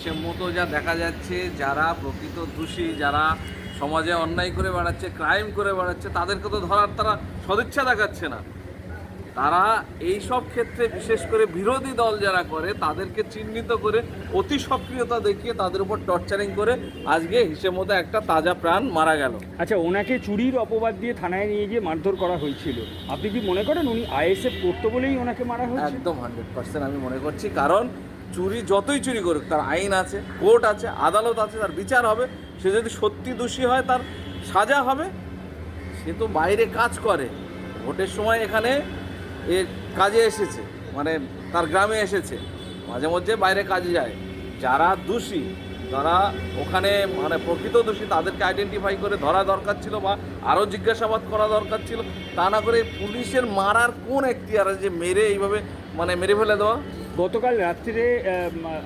হিসেব মতো যা দেখা যাচ্ছে যারা প্রকৃত দোষী যারা সমাজে অন্যায় করে বেড়াচ্ছে ক্রাইম করে বেড়াচ্ছে তাদেরকে তো ধরার তারা সদিচ্ছা দেখাচ্ছে না। তারা এই সব ক্ষেত্রে বিশেষ করে বিরোধী দল যারা করে তাদেরকে চিহ্নিত করে অতি সক্রিয়তা দেখিয়ে তাদের উপর টর্চারিং করে আজকে হিসেব মতো একটা তাজা প্রাণ মারা গেল। আচ্ছা ওনাকে চুরির অপবাদ দিয়ে থানায় নিয়ে গিয়ে মারধর করা হয়েছিল। আপনি কি মনে করেন উনি আইএসএফ করতো বলেই ওনাকে মারা হয়েছে? একদম হান্ড্রেড পার্সেন্ট আমি মনে করছি। কারণ চুরি যতই চুরি করুক, তার আইন আছে, কোর্ট আছে, আদালত আছে, তার বিচার হবে। সে যদি সত্যি দোষী হয়, তার সাজা হবে। সে তো বাইরে কাজ করে। ভোটের সময় এখানে এ কাজে এসেছে মানে তার গ্রামে এসেছে। মাঝে মধ্যে বাইরে কাজে যায়। যারা দোষী, তারা ওখানে মানে প্রকৃত দোষী, তাদেরকে আইডেন্টিফাই করে ধরা দরকার ছিল বা আরও জিজ্ঞাসাবাদ করা দরকার ছিল। তা না করে পুলিশের মারার কোন একটি আর যে মেরে এইভাবে মানে মেরে ফেলে দেওয়া? গতকাল রাত্রিরে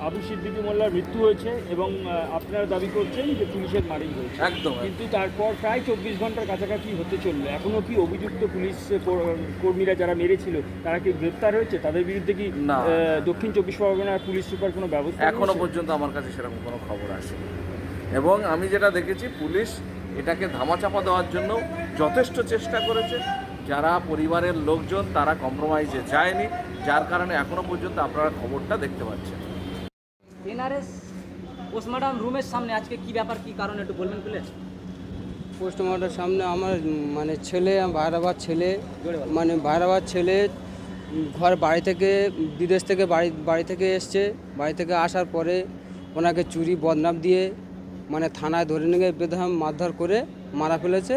আবু সিদ্দিকী মোল্লার মৃত্যু হয়েছে এবং আপনারা দাবি করছেন যে পুলিশের মারি হয়েছে। একদম কিন্তু তারপর প্রায় চব্বিশ ঘণ্টার কাছাকাছি হতে চলল। এখনও কি অভিযুক্ত পুলিশ কর- কর্মীরা যারা মেরেছিল তারা কি গ্রেপ্তার হয়েছে? তাদের বিরুদ্ধে কি না। দক্ষিণ চব্বিশ পরগনার পুলিশ সুপার কোনো ব্যবস্থা এখনও নিয়েছে? পর্যন্ত আমার কাছে সেরকম কোনো খবর আসেনি। এবং আমি যেটা দেখেছি পুলিশ এটাকে ধামাচাপা দেওয়ার জন্য যথেষ্ট চেষ্টা করেছে। যারা পরিবারের লোকজন তারা কম্প্রোমাইজে যায়নি। যার কারণে এখনও পর্যন্ত আপনারা খবরটা দেখতে পাচ্ছেন। এনআরএস পোস্টমর্টম রুমের সামনে আজকে কি ব্যাপার কি কারণ একটু বলবেন খুলে পোস্টমর্টমের সামনে আমার মানে ছেলে ভাইরাবাদ ছেলে। মানে ভাইরাবাদ ছেলে ঘর বাড়ি থেকে বিদেশ থেকে বাড়ি বাড়ি থেকে এসছে। বাড়ি থেকে আসার পরে ওনাকে চুরি বদনাম দিয়ে মানে থানায় ধরে নিয়ে বেধাম মারধর করে মারা ফেলেছে।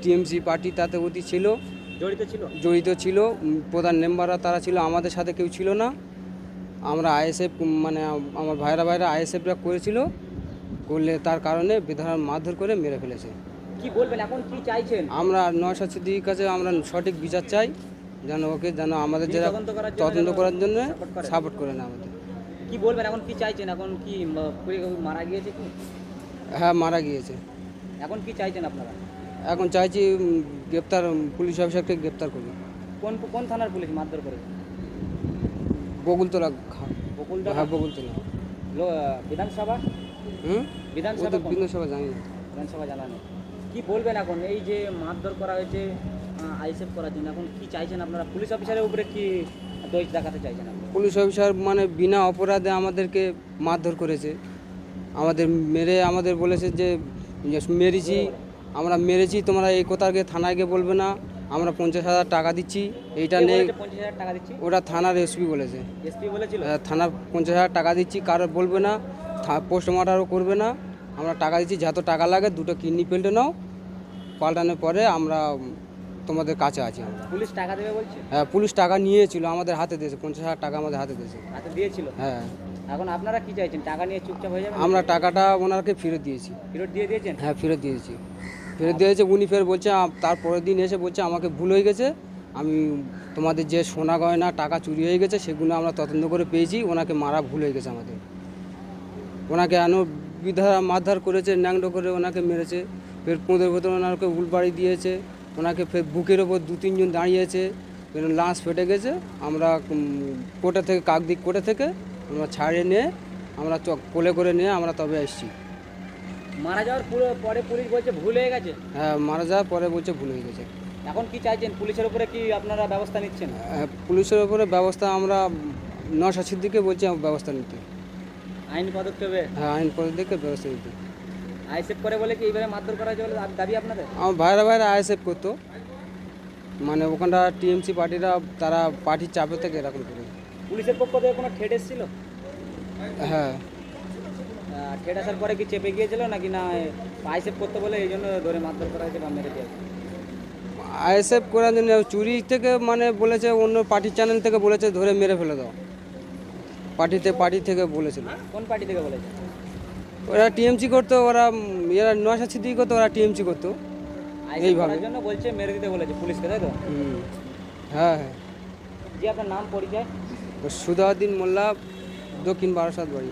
টিএমসি পার্টি তাতে অতি ছিল। জড়িত ছিল? জড়িত ছিল প্রধান মেম্বাররা তারা ছিল আমাদের সাথে কেউ ছিল না। আমরা আইএসএফ মানে আম- আমার ভাইরা ভাইরা আইএসএফরা করেছিল করলে তার কারণে বেধারা মারধর করে মেরে ফেলেছে। কি বলবেন এখন কি চাইছেন? আমরা নয়শা সিদ্দিকির কাছে আমরা সঠিক বিচার চাই যেন ওকে যেন আমাদের যারা তদন্ত করার জন্য। সাপোর্ট করে। না আমাদের। কি বলবেন এখন কি চাইছেন? এখন কি মারা গিয়েছে কি? হ্যাঁ মারা গিয়েছে। এখন কি চাইছেন আপনারা? এখন চাইছি গ্রেপ্তার পুলিশ অফিসারকে গ্রেপ্তার করবে। কোন কোন থানার পুলিশ মারধর করেছে বকুলতলা বকুলদা হ্যাঁ বকুলতলা। বিধানসভা? হুম? বিধানসভা? বিধানসভা জানি না। বিধানসভা জানানো কি বলবেন এখন? এই যে মারধর করা হয়েছে আইসেফ করার জন্য এখন কি চাইছেন আপনারা? পুলিশ অফিসারের উপরে কি দোষ দেখাতে চাইছেন পুলিশ অফিসার মানে বিনা অপরাধে আমাদেরকে মারধর করেছে। আমাদের মেরে আমাদের বলেছে যে যে মেরেছি। আমরা মেরেছি তোমরা এই কোথাকে থানায় গিয়ে বলবে না। আমরা পঞ্চাশ হাজার টাকা দিচ্ছি এইটা নেই ওটা থানার এসপি বলেছে। থানার পঞ্চাশ হাজার টাকা দিচ্ছি কারও বলবে না পোস্টমার্টারও করবে না। আমরা টাকা দিচ্ছি যত টাকা লাগে দুটো কিডনি পেল্টে নাও পাল্টানোর পরে আমরা তোমাদের কাছে আছি পুলিশ টাকা দেবে বলছে? হ্যাঁ পুলিশ টাকা নিয়েছিল আমাদের হাতে দিয়েছে পঞ্চাশ হাজার টাকা আমাদের হাতে দিয়েছে। হাতে দিয়েছিল? হ্যাঁ। এখন আপনারা কি চাইছেন? টাকা নিয়ে চুপচাপ হয়ে যাবেন? আমরা টাকাটা ওনাকে ফেরত দিয়েছি। ফেরত দিয়ে দিয়েছেন? হ্যাঁ ফেরত দিয়েছি। ফেরত দিয়েছে উনি ফের বলছে, আম- তারপরের দিন এসে বলছে, আমাকে ভুল হয়ে গেছে। আমি তোমাদের যে সোনা গয়না, টাকা চুরি হয়ে গেছে, সেগুলো আমরা তদন্ত করে পেয়েছি। ওনাকে মারা ভুল হয়ে গেছে আমাদের। ওনাকে এন বিধা মারধার করেছে, ন্যাংডো করে ওনাকে মেরেছে। ফের পোঁদের ভেতর ওনাকে উলবাড়ি দিয়েছে। ওনাকে ফের বুকের ওপর দু তিনজন দাঁড়িয়েছে। লাশ ফেটে গেছে। আমরা কোর্টে থেকে কাকদিক কোর্টে থেকে আমরা ছাড়িয়ে নিয়ে, আমরা কোলে করে নিয়ে আমরা তবে এসেছি। মারা যাওয়ার পুরো পরে পুলিশ বলছে ভুল হয়ে গেছে? হ্যাঁ মারা যাওয়ার পরে বলছে ভুল হয়ে গেছে। এখন কি চাইছেন? পুলিশের উপরে কি আপনারা ব্যবস্থা নিচ্ছেন? পুলিশের উপরে ব্যবস্থা আমরা নশা সিদ্দিকে বলছি ব্যবস্থা নিতে। আইন পদক্ষেপে? হ্যাঁ আইন পদ্ধতিকে ব্যবস্থা নিতে। আইসেফ করে বলে কি এইভাবে মারধর করা হয়েছে বলে দাবি আপনাদের? আমার ভাইরা ভাইরা আইএসএফ করতো। মানে ওখানটা টিএমসি পার্টিরা তারা পার্টির চাপে থেকে এরকম করে। পুলিশের পক্ষ থেকে কোনো ঠেট এসেছিল? হ্যাঁ। ঠেট আসার পরে কি চেপে গিয়েছিল নাকি না আইসেফ করতে বলে এই জন্য ধরে মারধর করা হয়েছে বা মেরে দিয়েছে আইএসএফ করার জন্য চুরি থেকে মানে বলেছে অন্য পার্টির চ্যানেল থেকে বলেছে ধরে মেরে ফেলে দাও। পার্টিতে পার্টি থেকে বলেছিল। কোন পার্টি থেকে বলেছে? ওরা টিএমসি করতো ওরা এরা নশা সিদ্দিকি করতো ওরা টিএমসি করতো। এইভাবে। জন্য বলছে মেরে দিতে বলেছে পুলিশকে তাই তো? হ্যাঁ হ্যাঁ। জি আপনার নাম পরিচয়? সুধাউদ্দিন মোল্লা দক্ষিণ বারাসাত বাড়ি।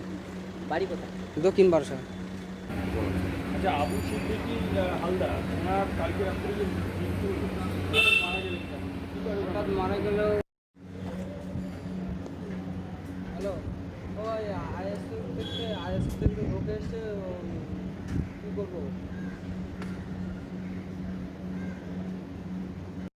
বাড়ি কোথায়? দক্ষিণ বারসা আচ্ছা আবু সিদ্দিকী হালদার ওনার কালকে রাত্রে যে হঠাৎ মারা গেল হ্যালো? ওই আইএসএফ থেকে এসছে উম, কী করব?